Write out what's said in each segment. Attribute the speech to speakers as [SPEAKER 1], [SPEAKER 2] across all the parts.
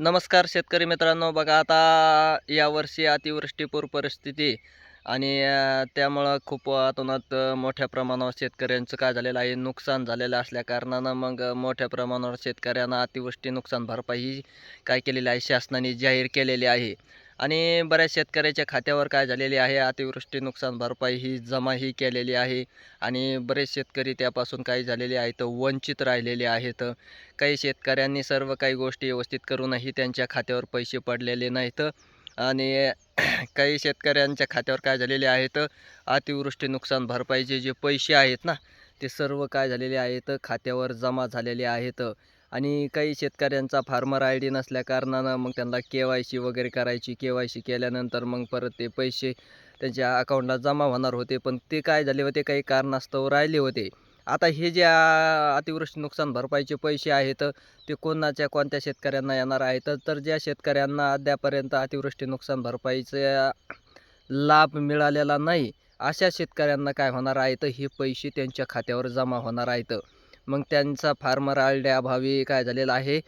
[SPEAKER 1] नमस्कार शेतकरी मित्रांनो बघा आता यावर्षी अतिवृष्टीपूर परिस्थिती आणि त्यामुळं खूप अतोनात मोठ्या प्रमाणावर शेतकऱ्यांचं काय झालेलं आहे नुकसान झालेलं असल्या कारणानं मग मोठ्या प्रमाणावर शेतकऱ्यांना अतिवृष्टी नुकसान भरपाई ही काय केलेली आहे शासनाने जाहीर केलेली आहे. आणि बऱ्याच शेतकऱ्याच्या खात्यावर काय झालेली आहे? अतिवृष्टी नुकसान भरपाई ही जमाही केलेली आहे आणि बरेच शेतकरी त्यापासून काही झालेले आहेत वंचित राहिलेले आहेत. काही शेतकऱ्यांनी सर्व काही गोष्टी व्यवस्थित करूनही त्यांच्या खात्यावर पैसे पडलेले नाहीत आणि काही शेतकऱ्यांच्या खात्यावर काय झालेले आहेत? अतिवृष्टी नुकसान भरपाईचे जे पैसे आहेत ना ते सर्व काय झालेले आहेत? खात्यावर जमा झालेले आहेत. आणि काही शेतकऱ्यांचा फार्मर आय डी नसल्या कारणानं मग त्यांना के वाय सी वगैरे करायची. के वाय सी केल्यानंतर मग परत ते पैसे त्यांच्या अकाउंटला जमा होणार होते. पण ते काय झाले होते? काही कारणास्तव राहिले होते. आता हे जे अतिवृष्टी नुकसान भरपाईचे पैसे आहेत ते कोणाच्या कोणत्या शेतकऱ्यांना येणार आहेत? तर ज्या शेतकऱ्यांना अद्यापर्यंत अतिवृष्टी नुकसान भरपाईचा लाभ मिळालेला नाही अशा शेतकऱ्यांना काय होणार आहेत? हे पैसे त्यांच्या खात्यावर जमा होणार आहेत. मग त्यांचा फार्मर अभावी काय झालेला आहे?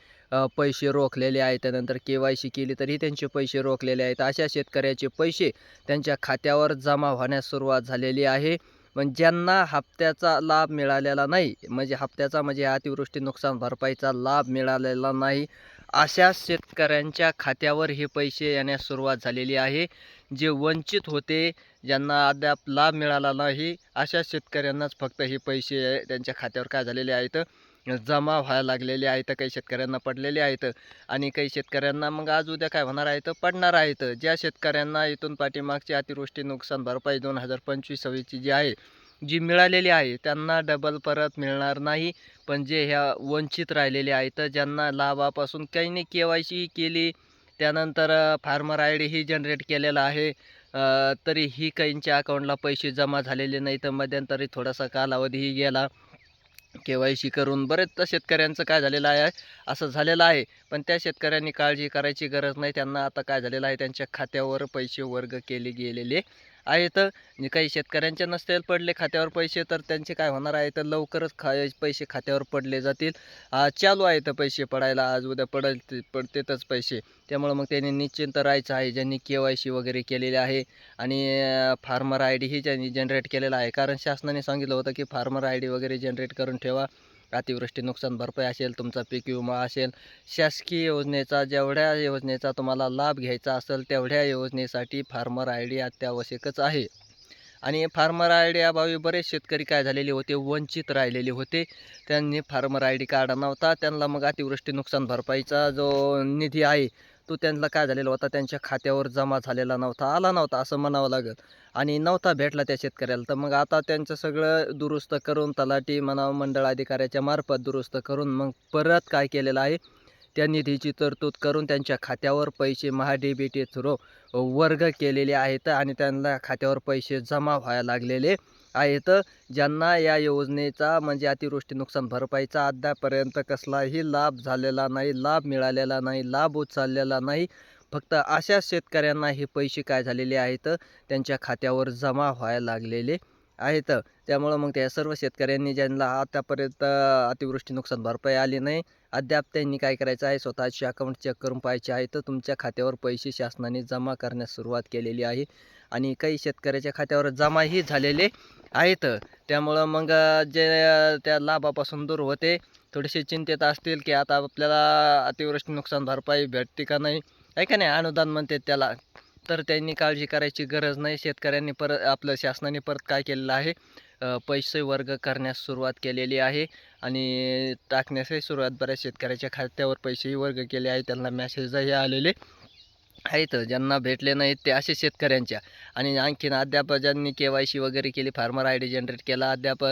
[SPEAKER 1] पैसे रोखलेले आहेत त्यानंतर के वाय सी केली तरी त्यांचे पैसे रोखलेले आहेत. अशा शेतकऱ्याचे पैसे त्यांच्या खात्यावर जमा होण्यास सुरुवात झालेली आहे. पण ज्यांना हप्त्याचा लाभ मिळालेला नाही म्हणजे हप्त्याचा म्हणजे अतिवृष्टी नुकसान भरपाईचा लाभ मिळालेला नाही अशा शेतकऱ्यांच्या खात्यावर हे पैसे येण्यास सुरुवात झालेली आहे. जे वंचित होते ज्यांना अद्याप लाभ मिळाला नाही अशा शेतकऱ्यांनाच फक्त हे पैसे त्यांच्या खात्यावर काय झालेले आहेत? जमा व्हायला लागलेले आहेत काही शेतकऱ्यांना पडलेले आहेत आणि काही शेतकऱ्यांना मग आज उद्या काय होणार आहेत? पडणार आहेत. ज्या शेतकऱ्यांना इथून पाठीमागची अतिवृष्टी नुकसान भरपाई दोन हजार पंचवीस सव्वीसची जी आहे जी मिळालेली आहे त्यांना डबल परत मिळणार नाही. पण जे ह्या वंचित राहिलेले आहेत ज्यांना लाभापासून काही नाही के वाय सी केली त्यानंतर फार्मर आय डी ही जनरेट केलेला आहे. तरी ही काहींच्या अकाउंटला पैसे जमा झालेले नाही तर मध्यंतरी थोडासा कालावधीही गेला. के वाय सी करून बरेच शेतकऱ्यांचं काय झालेलं आहे असं झालेलं आहे. पण त्या शेतकऱ्यांनी काळजी करायची गरज नाही त्यांना आता काय झालेलं आहे त्यांच्या खात्यावर पैसे वर्ग केले गेलेले. आहेत आणि म्हणजे काही शेतकऱ्यांच्या नसतील पडले खात्यावर पैसे तर त्यांचे काय होणार आहे? तर लवकरच खा पैसे खात्यावर पडले जातील. आज चालू आहेत पैसे पडायला. आज उद्या पडल पडतेतच पैसे. त्यामुळं मग त्यांनी निश्चिंत राहायचं आहे. ज्यांनी के वाय सी वगैरे केलेले आहे आणि फार्मर आय डी ही ज्यांनी जनरेट केलेला आहे. कारण शासनाने सांगितलं होतं की फार्मर आय डी वगैरे जनरेट करून ठेवा. अतिवृष्टी नुकसान भरपाई असेल तुमचा पीक विमा असेल शासकीय योजनेचा जेवढ्या योजनेचा तुम्हाला लाभ घ्यायचा असेल तेवढ्या योजनेसाठी फार्मर आय डी अत्यावश्यकच आहे. आणि फार्मर आय डी अभावी बरेच शेतकरी काय झालेले होते? वंचित राहिलेले होते. त्यांनी फार्मर आय डी कार्ड नव्हता. त्यांना मग अतिवृष्टी नुकसान भरपाईचा जो निधी आहे तो त्यांना काय झालेला होता? त्यांच्या खात्यावर जमा झालेला नव्हता आला नव्हता असं म्हणावं लागेल. आणि नव्हता भेटला त्या शेतकऱ्याला. तर मग आता त्यांचं सगळं दुरुस्त करून तलाठी म्हणावं मंडळ अधिकाऱ्याच्या मार्फत दुरुस्त करून मग परत काय केलेलं आहे? त्या निधीची तरतूद करून त्यांच्या खात्यावर पैसे Maha D B T through वर्ग केलेले आहेत आणि त्यांना खात्यावर पैसे जमा व्हायला लागलेले आहेत ज्यांना या योजनेचा म्हणजे अतिवृष्टी नुकसान भरपाईचा अद्यापर्यंत कसलाही लाभ झालेला नाही लाभ मिळालेला नाही लाभ उचललेला नाही. फक्त अशा शेतकऱ्यांना हे पैसे काय झालेले आहेत त्यांच्या खात्यावर जमा व्हायला लागलेले आहेत. त्यामुळं मग त्या सर्व शेतकऱ्यांनी ज्यांना आतापर्यंत अतिवृष्टी नुकसान भरपाई आली नाही अद्याप त्यांनी काय करायचं आहे? स्वतःचे अकाउंट चेक करून पाहायचे आहे. तर तुमच्या खात्यावर पैसे शासनाने जमा करण्यास सुरुवात केलेली आहे. आणि काही शेतकऱ्याच्या खात्यावर जमाही झालेले आहेत. त्यामुळं मग जे त्या लाभापासून दूर होते. थोडेसे चिंतेत असतील की आता आपल्याला अतिवृष्टी नुकसान भरपाई भेटते का नाही? आहे का नाही अनुदान म्हणते त्याला. तर त्यांनी काळजी करायची गरज नाही. शेतकऱ्यांनी परत आपलं शासनाने परत काय केलेलं आहे? पैसे वर्ग करण्यास सुरुवात केलेली आहे आणि टाकण्यासही सुरुवात बऱ्याच शेतकऱ्याच्या खात्यावर पैसेही वर्ग केले आहे. त्यांना मॅसेजही आलेले. आहेत ज्यांना भेटले नाहीत ते असे शेतकऱ्यांच्या. आणि आणखीन अद्याप ज्यांनी के वाय सी वगैरे केली फार्मर आय डी जनरेट केला. अद्याप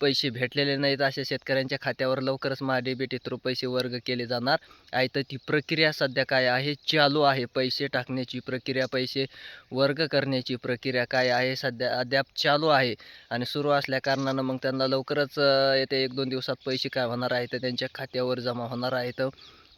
[SPEAKER 1] पैसे भेटलेले नाहीत अशा शेतकऱ्यांच्या खात्यावर लवकरच Maha D B T through पैसे वर्ग केले जाणार आहे तर ती प्रक्रिया सध्या काय आहे? चालू आहे. पैसे टाकण्याची प्रक्रिया पैसे वर्ग करण्याची प्रक्रिया काय आहे? सध्या अद्याप चालू आहे. आणि सुरू असल्या कारणानं मग त्यांना लवकरच येते येत्या एक दोन दिवसात पैसे काय होणार आहेत? त्यांच्या खात्यावर जमा होणार आहेत.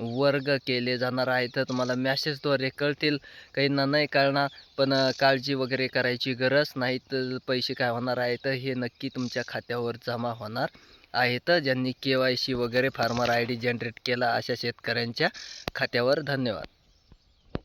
[SPEAKER 1] वर्ग केले जाणार आहेत तुम्हाला मॅसेजद्वारे कळतील. काहींना नाही कळणार पण काळजी वगैरे करायची गरज नाही. तर पैसे काय होणार आहेत हे नक्की तुमच्या खात्यावर जमा होणार आहेत ज्यांनी के वाय सी वगैरे फार्मर आय डी जनरेट केला अशा शेतकऱ्यांच्या खात्यावर धन्यवाद.